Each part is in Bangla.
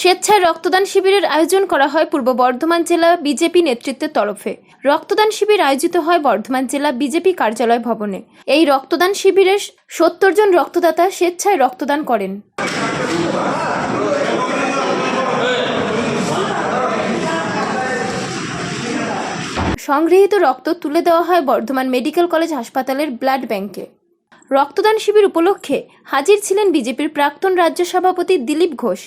স্বেচ্ছায় রক্তদান শিবিরের আয়োজন করা হয় পূর্ব বর্ধমান জেলা বিজেপি নেতৃত্বের তরফে। রক্তদান শিবির আয়োজিত হয় বর্ধমান জেলা বিজেপি কার্যালয় ভবনে। এই রক্তদান শিবিরে সত্তর জন রক্তদাতা স্বেচ্ছায় রক্তদান করেন। সংগৃহীত রক্ত তুলে দেওয়া হয় বর্ধমান মেডিকেল কলেজ হাসপাতালের ব্লাড ব্যাংকে। রক্তদান শিবির উপলক্ষে হাজির ছিলেন বিজেপির প্রাক্তন রাজ্য সভাপতি দিলীপ ঘোষ।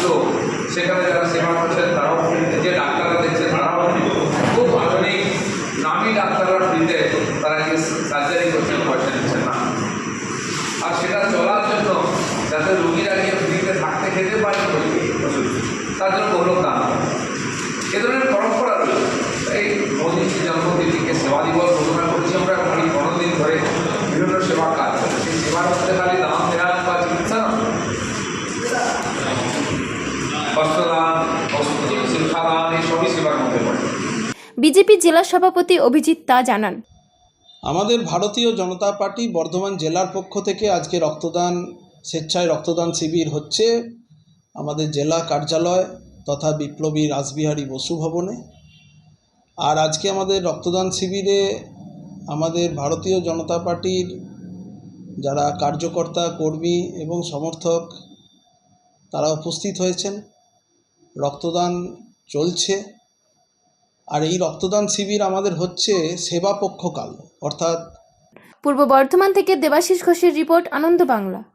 যে সেখানে যারা সেবা করছেন, তারাও ফ্রিতে সেবার মধ্যে খালি দাম দেওয়া বা চিকিৎসা না বস্ত্রদান শিক্ষাদান এই সবই সেবার মধ্যে পড়ে। বিজেপি জেলা সভাপতি অভিজিৎ তা জানান। আমাদের ভারতীয় জনতা পার্টি বর্ধমান জেলার পক্ষ থেকে আজকে রক্তদান স্বেচ্ছায় রক্তদান শিবির হচ্ছে আমাদের জেলা কার্যালয় তথা বিপ্লবী রাসবিহারী বসু ভবনে। আর আজকে আমাদের রক্তদান শিবিরে আমাদের ভারতীয় জনতা পার্টির যারা কার্যকর্তা, কর্মী এবং সমর্থক, তারা উপস্থিত হয়েছেন। রক্তদান চলছে। আর এই রক্তদান শিবির আমাদের হচ্ছে সেবা পক্ষকাল অর্থাৎ পূর্ব বর্ধমান থেকে দেবাশিস ঘোষের রিপোর্ট, আনন্দ বাংলা।